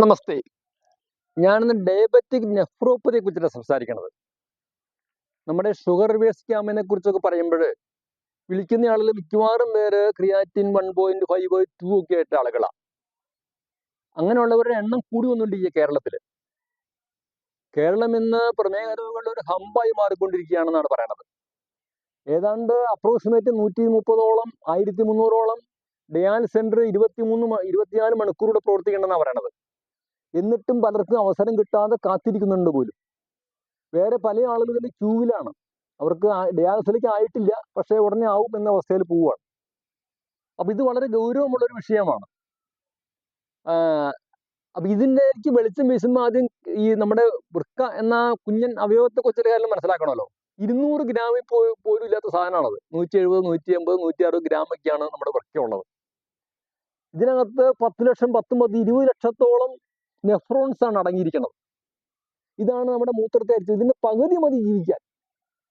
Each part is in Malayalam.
നമസ്തേ. ഞാനിന്ന് ഡയബറ്റിക് നെഫ്രോപ്പതിയെ കുറിച്ചിട്ടാണ് സംസാരിക്കുന്നത് നമ്മുടെ ഷുഗർ റിവേഴ്സ് ക്യാമ്പിനെ കുറിച്ചൊക്കെ പറയുമ്പോൾ വിളിക്കുന്ന ആളുകൾ മിക്കവാറും പേര് creatinine one point five two ഒക്കെ ആയിട്ട് ആളുകളാണ് അങ്ങനെയുള്ളവരുടെ എണ്ണം കൂടി ഈ കേരളത്തിൽ കേരളം ഇന്ന് പ്രമേഹ രോഗങ്ങളുടെ ഒരു ഹമ്പായി മാറിക്കൊണ്ടിരിക്കുകയാണെന്നാണ് പറയുന്നത് ഏതാണ്ട് അപ്രോക്സിമേറ്റ് നൂറ്റി മുപ്പതോളം ആയിരത്തി മുന്നൂറോളം ഡയാലിസ് സെന്റർ ഇരുപത്തിമൂന്ന് മൂന്ന് ഇരുപത്തിനാല് മണിക്കൂറൂടെ പ്രവർത്തിക്കണമെന്നാണ് പറയണത്. എന്നിട്ടും പലർക്കും അവസരം കിട്ടാതെ കാത്തിരിക്കുന്നുണ്ട് പോലും. വേറെ പല ആളുകളും ക്യൂവിലാണ്. അവർക്ക് ഡയാലിസിലേക്ക് ആയിട്ടില്ല പക്ഷേ ഉടനെ ആവും എന്ന അവസ്ഥയിൽ പോവുകയാണ്. അപ്പൊ ഇത് വളരെ ഗൗരവമുള്ള ഒരു വിഷയമാണ് അപ്പം ഇതിന്റെ വെളിച്ചം വീശുമ്പോൾ ആദ്യം ഈ നമ്മുടെ വൃക്ക എന്ന കുഞ്ഞൻ അവയവത്തെ കാര്യം മനസ്സിലാക്കണമല്ലോ. ഇരുന്നൂറ് ഗ്രാമിൽ പോയി പോലും ഇല്ലാത്ത സാധനമാണത്. നൂറ്റി എഴുപത് നൂറ്റി എൺപത് നൂറ്റി അറുപത് ഗ്രാമൊക്കെയാണ് നമ്മുടെ വൃക്ക ഉള്ളത് ഇതിനകത്ത് പത്ത് ലക്ഷം പത്തൊമ്പത് പത്ത് ഇരുപത് ലക്ഷത്തോളം നെഫ്രോൺസ് ആണ് അടങ്ങിയിരിക്കുന്നത്. ഇതാണ് നമ്മുടെ മൂത്രത്തെ അരിച്ചത്. ഇതിന്റെ പകുതി മതി ജീവിക്കാൻ.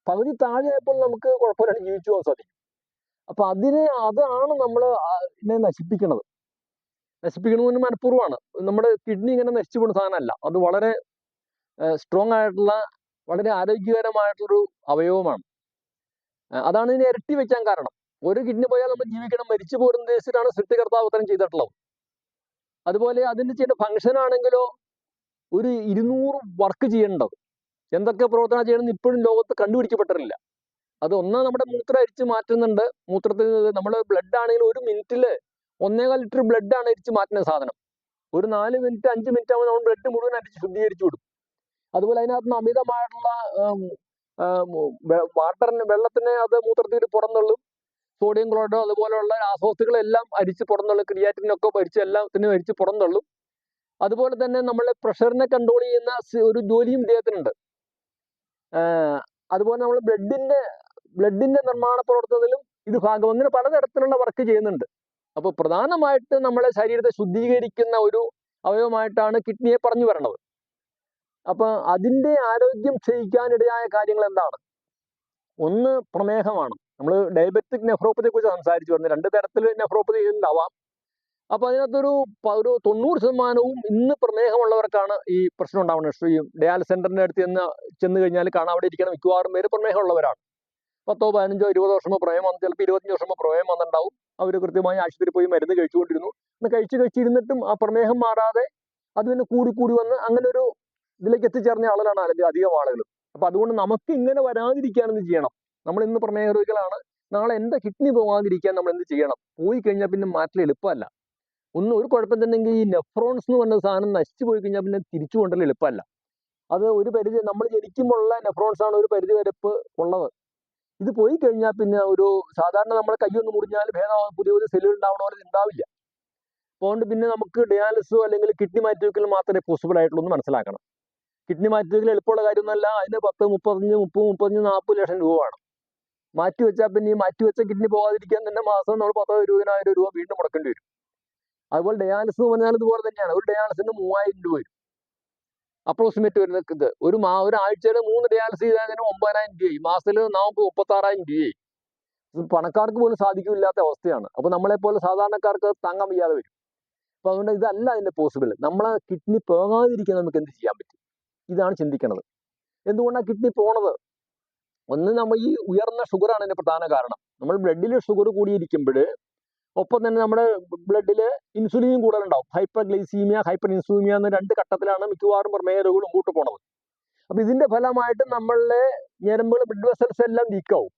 പകുതി താഴെയായപ്പോൾ നമുക്ക് കുഴപ്പമില്ലാണ്ട് ജീവിച്ചു പോകാൻ സാധിക്കും. അപ്പൊ അതിനെ അതാണ് നമ്മൾ ഇതിനെ നശിപ്പിക്കുന്നത്. നശിപ്പിക്കണമെന്ന് മനഃപൂർവമാണ്. നമ്മുടെ കിഡ്നി ഇങ്ങനെ നശിച്ചു പോകുന്ന സാധനമല്ല. അത് വളരെ സ്ട്രോങ് ആയിട്ടുള്ള വളരെ ആരോഗ്യകരമായിട്ടുള്ളൊരു അവയവമാണ്. അതാണ് ഇതിനെ ഇരട്ടി വെക്കാൻ കാരണം. ഒരു കിഡ്നി പോയാൽ നമ്മൾ ജീവിക്കണം. മരിച്ചു പോകുന്ന ദേശത്താണ് സൃഷ്ടികർത്താവ് ഉത്തരം ചെയ്തിട്ടുള്ളത്. അതുപോലെ അതിന് ചെയ്യേണ്ട ഫംഗ്ഷൻ ആണെങ്കിലോ ഒരു ഇരുന്നൂറ് വർക്ക് ചെയ്യേണ്ടത്. എന്തൊക്കെ പ്രവർത്തനം ചെയ്യണമെന്ന് ഇപ്പോഴും ലോകത്ത് കണ്ടുപിടിക്കപ്പെട്ടിട്ടില്ല. അത് ഒന്ന് നമ്മുടെ മൂത്രം അരിച്ച് മാറ്റുന്നുണ്ട്. മൂത്രത്തിൽ നമ്മൾ ബ്ലഡ് ആണെങ്കിൽ ഒരു മിനിറ്റിൽ ഒന്നേകാൽ ലിറ്റർ ബ്ലഡ് ആണ് അരിച്ച് മാറ്റുന്ന സാധനം. ഒരു നാല് മിനിറ്റ് അഞ്ച് മിനിറ്റ് ആകുമ്പോൾ നമ്മൾ ബ്ലഡ് മുഴുവൻ അരിച്ച് ശുദ്ധീകരിച്ചു വിടും. അതുപോലെ അതിനകത്ത് അമിതമായിട്ടുള്ള വാട്ടറിന് വെള്ളത്തിനെ അത് മൂത്രത്തിൽ പുറന്തള്ളും. സോഡിയം ക്ലോറൈഡോ അതുപോലെയുള്ള രാസവസ്തുക്കളെല്ലാം അരിച്ച് പുറന്തള്ളും ക്രിയാറ്റിനൊക്കെ അരിച്ച് എല്ലാത്തിനും അരിച്ച് പുറന്തള്ളും. അതുപോലെ തന്നെ നമ്മൾ പ്രഷറിനെ കൺട്രോൾ ചെയ്യുന്ന ഒരു ജോലിയും ഇദ്ദേഹത്തിനുണ്ട്. അതുപോലെ നമ്മൾ ബ്ലഡിന്റെ ബ്ലഡിന്റെ നിർമ്മാണ പ്രവർത്തനത്തിലും ഇത് ഭാഗം. അങ്ങനെ പലതരത്തിലുള്ള വർക്ക് ചെയ്യുന്നുണ്ട്. അപ്പോൾ പ്രധാനമായിട്ട് നമ്മളെ ശരീരത്തെ ശുദ്ധീകരിക്കുന്ന ഒരു അവയവമായിട്ടാണ് കിഡ്നിയെ പറഞ്ഞു വരണത്. അപ്പൊ അതിന്റെ ആരോഗ്യം ക്ഷയിക്കാനിടയായ കാര്യങ്ങൾ എന്താണ്? ഒന്ന് പ്രമേഹമാണ്. നമ്മൾ ഡയബറ്റിക് നെഫ്രോപ്പതിയെ കുറിച്ച് സംസാരിച്ചു പറഞ്ഞു രണ്ട് തരത്തിൽ നെഫ്രോപ്പതി ഉണ്ടാവാം. അപ്പൊ അതിനകത്തൊരു ഒരു തൊണ്ണൂറ് ശതമാനവും ഇന്ന് പ്രമേഹമുള്ളവർക്കാണ് ഈ പ്രശ്നം ഉണ്ടാവുന്നത്. ഈ ഡയാലിസ് സെന്ററിന്റെ അടുത്ത് ചെന്ന് ചെന്ന് കഴിഞ്ഞാൽ കാണാൻ അവിടെ ഇരിക്കുന്ന മിക്കവാറും പേര് പ്രമേഹമുള്ളവരാണ്. പത്തോ പതിനഞ്ചോ ഇരുപതോ വർഷമോ പ്രമേഹം വന്നു ചിലപ്പോൾ ഇരുപത്തഞ്ച് വർഷമോ പ്രമേഹം വന്നിട്ടുണ്ടാവും. അവർ കൃത്യമായി ആശുപത്രി പോയി മരുന്ന് കഴിച്ചുകൊണ്ടിരുന്നു. എന്ന് കഴിച്ച് കഴിച്ചിരുന്നിട്ടും ആ പ്രമേഹം മാറാതെ അത് പിന്നെ കൂടി കൂടി വന്ന് അങ്ങനെ ഒരു ഇതിലേക്ക് എത്തിച്ചേർന്ന ആളുകളാണ് അല്ലെങ്കിൽ അധികം ആളുകൾ അപ്പൊ അതുകൊണ്ട് നമുക്ക് ഇങ്ങനെ വരാതിരിക്കാൻ എന്ത് ചെയ്യണം. നമ്മൾ ഇന്ന് പ്രമേഹ രോഗികളാണ് നാളെ എന്റെ കിഡ്നി പോകാതിരിക്കാൻ നമ്മൾ എന്ത് ചെയ്യണം? പോയി കഴിഞ്ഞാൽ പിന്നെ മാറ്റൽ എളുപ്പമല്ല. ഒന്ന് ഒരു കുഴപ്പം തന്നെങ്കിൽ ഈ നെഫ്രോൺസ് എന്ന് പറഞ്ഞ സാധനം നശിച്ചു പോയി കഴിഞ്ഞാൽ പിന്നെ തിരിച്ചു കൊണ്ടല്ല എളുപ്പമല്ല. അത് ഒരു പരിധി നമ്മൾ ജനിക്കുമ്പോഴുള്ള നെഫ്രോൺസ് ആണ് ഒരു പരിധി വരപ്പ് ഉള്ളത്. ഇത് പോയി കഴിഞ്ഞാൽ പിന്നെ ഒരു സാധാരണ നമ്മുടെ കൈയൊന്ന് മുറിഞ്ഞാൽ ഭേദമാകും പുതിയ പുതിയ സെല്ലുകൾ ഉണ്ടാവണ ഉണ്ടാവില്ല അതുകൊണ്ട് പിന്നെ നമുക്ക് ഡയാലിസോ അല്ലെങ്കിൽ കിഡ്നി മാറ്റിവെക്കൽ മാത്രമേ പോസിബിൾ ആയിട്ടുള്ളൂ എന്ന് മനസ്സിലാക്കണം. കിഡ്നി മാറ്റിവെക്കൽ എളുപ്പമുള്ള കാര്യമൊന്നുമല്ല. അതിന് പത്ത് മുപ്പത്തഞ്ച് മുപ്പത് മുപ്പത്തഞ്ച് നാൽപ്പത് ലക്ഷം രൂപ വേണം. മാറ്റി വെച്ചാൽ പിന്നെ ഈ മാറ്റി വെച്ച കിഡ്നി പോകാതിരിക്കാൻ തന്നെ മാസം നമ്മൾ പത്തോ ഇരുപതിനായിരം രൂപ വീണ്ടും മുടക്കേണ്ടി വരും. അതുപോലെ ഡയാലിസ് എന്ന് പറഞ്ഞാൽ ഇതുപോലെ തന്നെയാണ്. ഒരു ഡയാലിസിന് മൂവായിരം രൂപ വരും. അപ്രോക്സിമേറ്റ് വരുന്ന ഇത്. ഒരു മാ ഒരാഴ്ചയിൽ മൂന്ന് ഡയാലിസ് ചെയ്താൽ തന്നെ ഒമ്പതിനായിരം രൂപയായി. മാസത്തിൽ നമുക്ക് മുപ്പത്താറായിരം രൂപയായി. പണക്കാർക്ക് പോലും സാധിക്കില്ലാത്ത അവസ്ഥയാണ്. അപ്പോൾ നമ്മളെപ്പോലെ സാധാരണക്കാർക്ക് താങ്ങാൻ വയ്യാതെ വരും. അപ്പൊ അതുകൊണ്ട് ഇതല്ല അതിന്റെ പോസിബിൾ നമ്മളെ കിഡ്നി പോകാതിരിക്കാൻ നമുക്ക് എന്ത് ചെയ്യാൻ പറ്റും? ഇതാണ് ചിന്തിക്കുന്നത് എന്തുകൊണ്ടാണ് കിഡ്നി പോണത്? ഒന്ന് നമ്മൾ ഈ ഉയർന്ന ഷുഗറാണ് ഇതിന്റെ പ്രധാന കാരണം. നമ്മൾ ബ്ലഡിൽ ഷുഗർ കൂടിയിരിക്കുമ്പോൾ ഒപ്പം തന്നെ നമ്മുടെ ബ്ലഡിൽ ഇൻസുലിനും കൂടുതലുണ്ടാവും ഹൈപ്പർ ഗ്ലൈസീമിയ ഹൈപ്പർ ഇൻസുലിമിയ എന്ന രണ്ട് ഘട്ടത്തിലാണ് മിക്കവാറും പ്രമേയ രോഗികൾ മുമ്പോട്ട് പോണത്. അപ്പൊ ഇതിന്റെ ഫലമായിട്ട് നമ്മളുടെ ഞരമ്പുകൾ ബ്ലഡ് വെസൽസ് എല്ലാം വീക്കാവും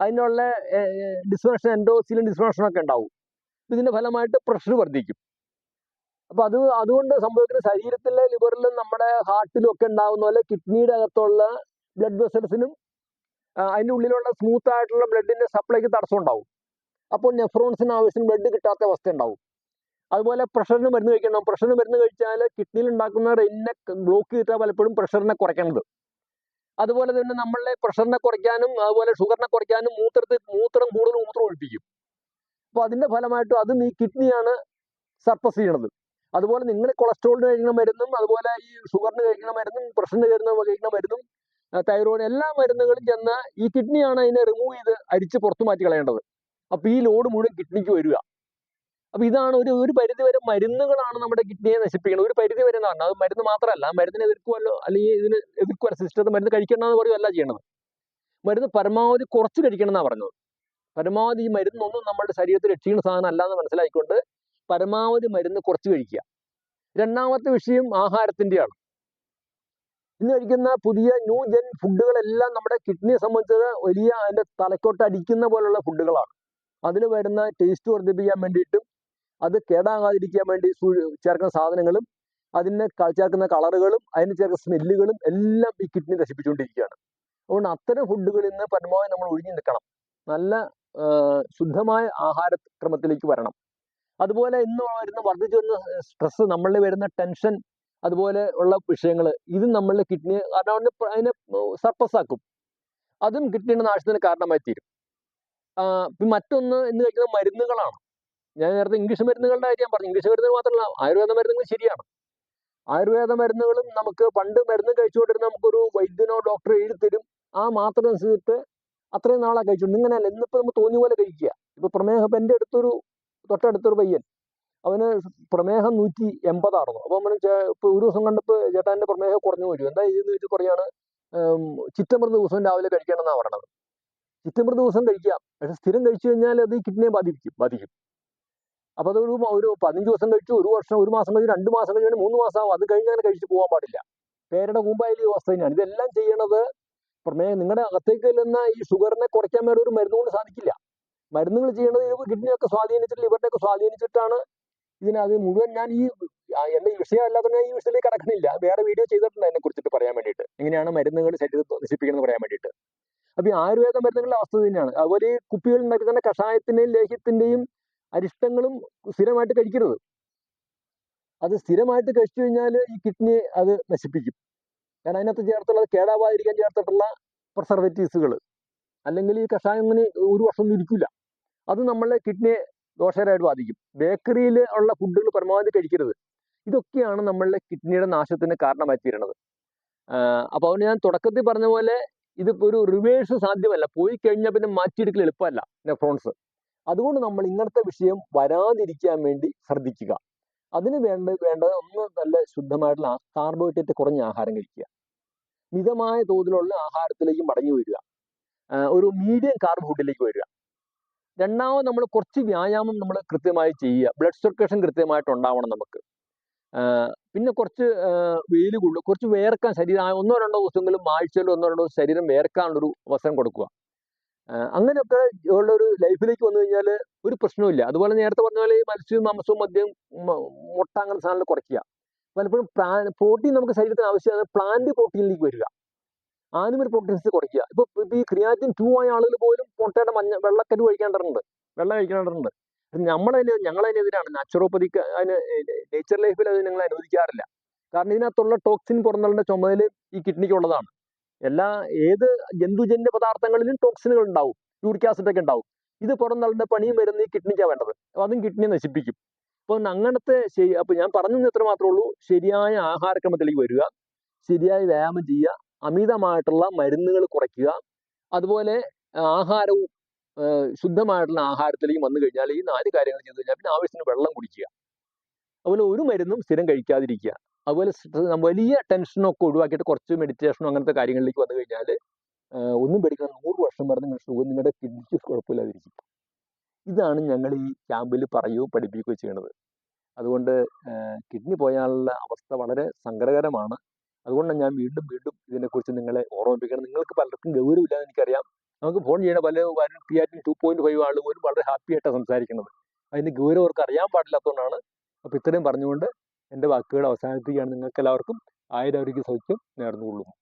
അതിനുള്ള ഡിസ്ഫങ്ഷൻ എൻഡോസിലും ഡിസ്ഫങ്ഷൻ ഒക്കെ ഉണ്ടാവും. ഇതിന്റെ ഫലമായിട്ട് പ്രഷർ വർദ്ധിക്കും. അപ്പൊ അത് അതുകൊണ്ട് സംഭവിക്കുന്ന ശരീരത്തിലെ ലിവറിലും നമ്മുടെ ഹാർട്ടിലും ഒക്കെ ഉണ്ടാകുന്ന പോലെ കിഡ്നിയുടെ അകത്തുള്ള ബ്ലഡ് വെസൽസിനും അതിന്റെ ഉള്ളിലുള്ള സ്മൂത്ത് ആയിട്ടുള്ള ബ്ലഡിന്റെ സപ്ലൈക്ക് തടസ്സം ഉണ്ടാവും. അപ്പോൾ നെഫ്രോൺസിന് ആവശ്യം ബ്ലഡ് കിട്ടാത്ത അവസ്ഥ ഉണ്ടാവും. അതുപോലെ പ്രഷറിന് മരുന്ന് കഴിക്കണം. പ്രഷറിന് മരുന്ന് കഴിച്ചാൽ കിഡ്നിയിൽ ഉണ്ടാക്കുന്ന റെയിനെ ബ്ലോക്ക് ചെയ്തിട്ടാണ് പലപ്പോഴും പ്രഷറിനെ കുറയ്ക്കേണ്ടത് അതുപോലെ തന്നെ നമ്മളുടെ പ്രഷറിനെ കുറയ്ക്കാനും അതുപോലെ ഷുഗറിനെ കുറയ്ക്കാനും മൂത്രത്തിൽ മൂത്രം കൂടുതൽ മൂത്രം ഒഴിപ്പിക്കും. അപ്പോൾ അതിന്റെ ഫലമായിട്ട് അതും ഈ കിഡ്നിയാണ് സർപ്പസ് ചെയ്യണത്. അതുപോലെ നിങ്ങൾ കൊളസ്ട്രോളിന് കഴിക്കുന്ന മരുന്നും അതുപോലെ ഈ ഷുഗറിന് കഴിക്കുന്ന മരുന്നും പ്രഷറിന് കഴിക്കുന്ന കഴിക്കുന്ന മരുന്നും തൈറോയിഡ് എല്ലാ മരുന്നുകളും ചെന്ന് ഈ കിഡ്നിയാണ് അതിനെ റിമൂവ് ചെയ്ത് അടിച്ച് പുറത്തു മാറ്റി കളയേണ്ടത്. അപ്പൊ ഈ ലോഡ് മുഴുവൻ കിഡ്നിക്ക് വരിക. അപ്പൊ ഇതാണ് ഒരു ഒരു പരിധി വരെ മരുന്നുകളാണ് നമ്മുടെ കിഡ്നിയെ നശിപ്പിക്കുന്നത്. ഒരു പരിധി വരെ എന്ന് പറഞ്ഞാൽ അത് മരുന്ന് മാത്രമല്ല മരുന്നിനെ എതിർക്കുമല്ലോ അല്ലെങ്കിൽ ഇതിന് എതിർക്കുമല്ലോ സിസ്റ്റത്തിൽ മരുന്ന് കഴിക്കണമെന്ന് പറയുമല്ല ചെയ്യണത്. മരുന്ന് പരമാവധി കുറച്ച് കഴിക്കണം എന്നാണ് പറഞ്ഞത്. പരമാവധി ഈ മരുന്നൊന്നും നമ്മുടെ ശരീരത്തിൽ രക്ഷിക്കുന്ന സാധനം അല്ലാന്ന് മനസ്സിലാക്കിക്കൊണ്ട് പരമാവധി മരുന്ന് കുറച്ച് കഴിക്കുക. രണ്ടാമത്തെ വിഷയം ആഹാരത്തിന്റെയാണ്. ഇന്ന് കഴിക്കുന്ന പുതിയ ന്യൂ ജെൻ ഫുഡുകളെല്ലാം നമ്മുടെ കിഡ്നിയെ സംബന്ധിച്ചത് വലിയ അതിന്റെ തലക്കോട്ട് അടിക്കുന്ന പോലുള്ള ഫുഡുകളാണ്. അതിൽ വരുന്ന ടേസ്റ്റ് വർദ്ധിപ്പിക്കാൻ വേണ്ടിയിട്ടും അത് കേടാകാതിരിക്കാൻ വേണ്ടി ചേർക്കുന്ന സാധനങ്ങളും അതിന് ചേർക്കുന്ന കളറുകളും അതിന് ചേർക്കുന്ന സ്മെല്ലുകളും എല്ലാം ഈ കിഡ്നി നശിപ്പിച്ചുകൊണ്ടിരിക്കുകയാണ്. അതുകൊണ്ട് അത്തരം ഫുഡുകളിൽ നിന്ന് പരമാവധി നമ്മൾ ഒഴിഞ്ഞു നിൽക്കണം. നല്ല ശുദ്ധമായ ശുദ്ധമായ ആഹാരക്രമത്തിലേക്ക് വരണം. അതുപോലെ ഇന്ന് വരുന്ന വർദ്ധിച്ചു വരുന്ന സ്ട്രെസ് നമ്മളിൽ വരുന്ന ടെൻഷൻ അതുപോലെ ഉള്ള വിഷയങ്ങൾ ഇത് നമ്മളുടെ കിഡ്നി അതുകൊണ്ട് അതിനെ സർപ്പസ് ആക്കും. അതും കിഡ്നിയുടെ നാശത്തിന് കാരണമായി തീരും. മറ്റൊന്ന് എന്ന് വെച്ചാൽ മരുന്നുകളാണ്. ഞാൻ നേരത്തെ ഇംഗ്ലീഷ് മരുന്നുകളുടെ കാര്യം പറഞ്ഞു. ഇംഗ്ലീഷ് മരുന്നുകൾ മാത്രമല്ല ആയുർവേദ മരുന്നുകൾ ശരിയാണ്. ആയുർവേദ മരുന്നുകളും നമുക്ക് പണ്ട് മരുന്ന് കഴിച്ചുകൊണ്ടിരുന്ന നമുക്കൊരു വൈദ്യനോ ഡോക്ടറോ എഴുതി തരും. ആ മാത്രം അനുസരിച്ചിട്ട് അത്രയും നാളാ കഴിച്ചുകൊണ്ട് ഇങ്ങനെയല്ല ഇന്നിപ്പോൾ നമുക്ക് തോന്നിയ പോലെ കഴിക്കുക. ഇപ്പൊ പ്രമേഹം എന്റെ അടുത്തൊരു തൊട്ടടുത്തൊരു പയ്യൻ അവന് പ്രമേഹം നൂറ്റി എൺപതായിരുന്നു അപ്പോൾ അവന് ഇപ്പൊ ഒരു ദിവസം കണ്ടപ്പോൾ ചേട്ടാന്റെ പ്രമേഹം കുറഞ്ഞു വരും. എന്താ ഇതെന്ന് ചോദിച്ചു കുറയാണ്? ചിറ്റമൃത് ദിവസം രാവിലെ കഴിക്കണം എന്നാണ് പറയണത് ചിറ്റമൃത് ദിവസം കഴിക്കാം. പക്ഷെ സ്ഥിരം കഴിച്ചു കഴിഞ്ഞാൽ അത് ഈ കിഡ്നിയെ ബാധിക്കും ബാധിക്കും. അപ്പോൾ അതൊരു ഒരു പതിനഞ്ച് ദിവസം കഴിച്ചു ഒരു വർഷം ഒരു മാസം കഴിഞ്ഞു രണ്ട് മാസം കഴിഞ്ഞു മൂന്ന് മാസം ആവും അത് കഴിഞ്ഞ് അങ്ങനെ കഴിച്ചു പോകാൻ പാടില്ല. പേരുടെ മുമ്പായാലും ഈ അവസ്ഥ തന്നെയാണ്. ഇതെല്ലാം ചെയ്യണത് പ്രമേഹം നിങ്ങളുടെ അകത്തേക്ക് ചെല്ലുന്ന ഈ ഷുഗറിനെ കുറയ്ക്കാൻ വേണ്ടി ഒരു മരുന്നുകൊണ്ട് സാധിക്കില്ല. മരുന്നുകൾ ചെയ്യണത് കിഡ്നിയൊക്കെ സ്വാധീനിച്ചിട്ട് ലിവറിനെയൊക്കെ സ്വാധീനിച്ചിട്ടാണ് ഇതിനത് മുഴുവൻ ഞാൻ ഈ എന്റെ വിഷയം അല്ലാതെ ഞാൻ ഈ വിഷയത്തിലേക്ക് കടക്കുന്നില്ല. വേറെ വീഡിയോ ചെയ്തിട്ടുണ്ട് അതിനെ കുറിച്ചിട്ട് പറയാൻ വേണ്ടിയിട്ട്. എങ്ങനെയാണ് മരുന്നുകൾ ശരീരത്തെ നശിപ്പിക്കുന്നത് പറയാൻ വേണ്ടിയിട്ട്. അപ്പൊ ഈ ആയുർവേദ മരുന്നുകളുടെ അവസ്ഥ തന്നെയാണ്. അതുപോലെ ഈ കുപ്പികൾ ഉണ്ടാക്കുന്ന കഷായത്തിന്റെയും ലേഹ്യത്തിന്റെയും അരിഷ്ടങ്ങളും സ്ഥിരമായിട്ട് കഴിക്കരുത്. അത് സ്ഥിരമായിട്ട് കഴിച്ചു കഴിഞ്ഞാൽ ഈ കിഡ്നി അത് നശിപ്പിക്കും. കാരണം അതിനകത്ത് ചേർത്തുള്ളത് കേടാവാതിരിക്കാൻ ചേർത്തിട്ടുള്ള പ്രിസർവേറ്റീവ്സുകൾ അല്ലെങ്കിൽ ഈ കഷായം ഇങ്ങനെ ഒരു വർഷം ഒന്നും ഇരിക്കില്ല അത് നമ്മളെ കിഡ്നിയെ ദോഷകരമായിട്ട് ബാധിക്കും. ബേക്കറിയിൽ ഉള്ള ഫുഡുകൾ പരമാവധി കഴിക്കരുത്. ഇതൊക്കെയാണ് നമ്മളുടെ കിഡ്നിയുടെ നാശത്തിന് കാരണമായി തീരുന്നത് അപ്പോൾ അതുകൊണ്ട് ഞാൻ തുടക്കത്തിൽ പറഞ്ഞ പോലെ ഇത് ഒരു റിവേഴ്സ് സാധ്യമല്ല. പോയി കഴിഞ്ഞാൽ പിന്നെ മാറ്റിയെടുക്കൽ എളുപ്പമല്ല നെഫ്രോൺസ് അതുകൊണ്ട് നമ്മൾ ഇങ്ങനത്തെ വിഷയം വരാതിരിക്കാൻ വേണ്ടി ശ്രദ്ധിക്കുക. അതിന് വേണ്ട വേണ്ടത് ഒന്ന് നല്ല ശുദ്ധമായിട്ടുള്ള കാർബോഹൈഡ്രേറ്റ് കുറഞ്ഞ ആഹാരം കഴിക്കുക. മിതമായ തോതിലുള്ള ആഹാരത്തിലേക്കും മടങ്ങി വരിക. ഒരു മീഡിയം കാർബോഹൈഡ്രേറ്റിലേക്ക് വരിക. രണ്ടാമത് നമ്മൾ കുറച്ച് വ്യായാമം നമ്മൾ കൃത്യമായി ചെയ്യുക. ബ്ലഡ് സർക്കുലേഷൻ കൃത്യമായിട്ട് ഉണ്ടാവണം നമുക്ക്. പിന്നെ കുറച്ച് വെയിൽ കൊള്ളു കുറച്ച് വേർക്കാൻ ശരീരം ഒന്നോ രണ്ടോ ദിവസമെങ്കിലും ആഴ്ചയിലോ ഒന്നോ രണ്ടോ ദിവസം ശരീരം വേർക്കാനുള്ളൊരു അവസരം കൊടുക്കുക. അങ്ങനെയൊക്കെ ഉള്ള ഒരു ലൈഫിലേക്ക് വന്നു കഴിഞ്ഞാൽ ഒരു പ്രശ്നവുമില്ല. അതുപോലെ നേരത്തെ പറഞ്ഞ പോലെ ഈ മത്സ്യവും മാംസവും മദ്യം മ- മുട്ട അങ്ങനത്തെ സാധനങ്ങൾ കുറയ്ക്കുക. പലപ്പോഴും പ്രോട്ടീൻ നമുക്ക് ശരീരത്തിന് ആവശ്യമാണ്. പ്ലാന്റ് പ്രോട്ടീനിലേക്ക് വരിക. ആനിമൽ പ്രോട്ടീൻസ് കുറയ്ക്കുക. ഇപ്പൊ ഈ ക്രിയാറ്റിൻ ടു ആയ ആളുകൾ പോലും മുട്ടയുടെ മഞ്ഞ വെള്ളക്കരു കഴിക്കേണ്ടതുണ്ട് വെള്ളം കഴിക്കേണ്ടതുണ്ട് നമ്മളതിന് ഞങ്ങളതിനെതിരാണ് നാച്ചുറോപ്പതിക്ക് അതിന് നേച്ചർ ലൈഫിൽ അത് ഞങ്ങൾ അനുവദിക്കാറില്ല. കാരണം ഇതിനകത്തുള്ള ടോക്സിൻ പുറന്തള്ളുന്ന ചുമതല ഈ കിഡ്നിക്ക് ഉള്ളതാണ്. എല്ലാ ഏത് ജന്തുജന്യ പദാർത്ഥങ്ങളിലും ടോക്സിനുകൾ ഉണ്ടാവും. യൂറിക് ആസിഡ് ഒക്കെ ഉണ്ടാവും. ഇത് പുറന്തള്ളുന്ന പണിയും വരുന്ന ഈ കിഡ്നിക്കാണ് വേണ്ടത്. അപ്പൊ അതും കിഡ്നി നശിപ്പിക്കും. അപ്പൊ അങ്ങനത്തെ ശരി അപ്പൊ ഞാൻ പറഞ്ഞു എത്ര മാത്രമേ ഉള്ളൂ. ശരിയായ ആഹാരക്രമത്തിലേക്ക് വരിക. ശരിയായ വ്യായാമം ചെയ്യുക. അമിതമായിട്ടുള്ള മരുന്നുകൾ കുറയ്ക്കുക. അതുപോലെ ആഹാരവും ശുദ്ധമായിട്ടുള്ള ആഹാരത്തിലേക്ക് വന്നു കഴിഞ്ഞാൽ ഈ നാല് കാര്യങ്ങൾ ചെയ്തു കഴിഞ്ഞാൽ പിന്നെ ആവശ്യത്തിന് വെള്ളം കുടിക്കുക. അതുപോലെ ഒരു മരുന്നും സ്ഥിരം കഴിക്കാതിരിക്കുക. അതുപോലെ വലിയ ടെൻഷനൊക്കെ ഒഴിവാക്കിയിട്ട് കുറച്ച് മെഡിറ്റേഷനോ അങ്ങനത്തെ കാര്യങ്ങളിലേക്ക് വന്നു കഴിഞ്ഞാൽ ഒന്നും പേടിക്കണം നൂറ് വർഷം വരെ നിങ്ങൾ സുഖം നിങ്ങളുടെ കിഡ്നിക്ക് കുഴപ്പമില്ലാതിരിക്കും. ഇതാണ് ഞങ്ങൾ ഈ ക്യാമ്പിൽ പറയുകയോ പഠിപ്പിക്കുകയോ ചെയ്യണത് അതുകൊണ്ട് കിഡ്നി പോയാലുള്ള അവസ്ഥ വളരെ സങ്കടകരമാണ്. അതുകൊണ്ടാണ് ഞാൻ വീണ്ടും വീണ്ടും ഇതിനെക്കുറിച്ച് നിങ്ങളെ ഓർമ്മിപ്പിക്കണം നിങ്ങൾക്ക് പലർക്കും ഗൗരവമില്ലാന്ന് എനിക്കറിയാം. നമുക്ക് ഫോൺ ചെയ്യണ പല പി ആറ്റിൽ ടു പോയിന്റ് ഫൈവ് ആളുകൾ പോലും വളരെ ഹാപ്പി ആയിട്ടാണ് സംസാരിക്കുന്നത്. അതിന് ഗൗരവം അവർക്ക് അറിയാൻ പാടില്ലാത്തതുകൊണ്ടാണ്. അപ്പോൾ ഇത്രയും പറഞ്ഞുകൊണ്ട് എന്റെ വാക്കുകൾ അവസാനിപ്പിക്കുകയാണ്. നിങ്ങൾക്ക് എല്ലാവർക്കും ആയിരം സൗഖ്യം നേർന്നുകൊള്ളുന്നു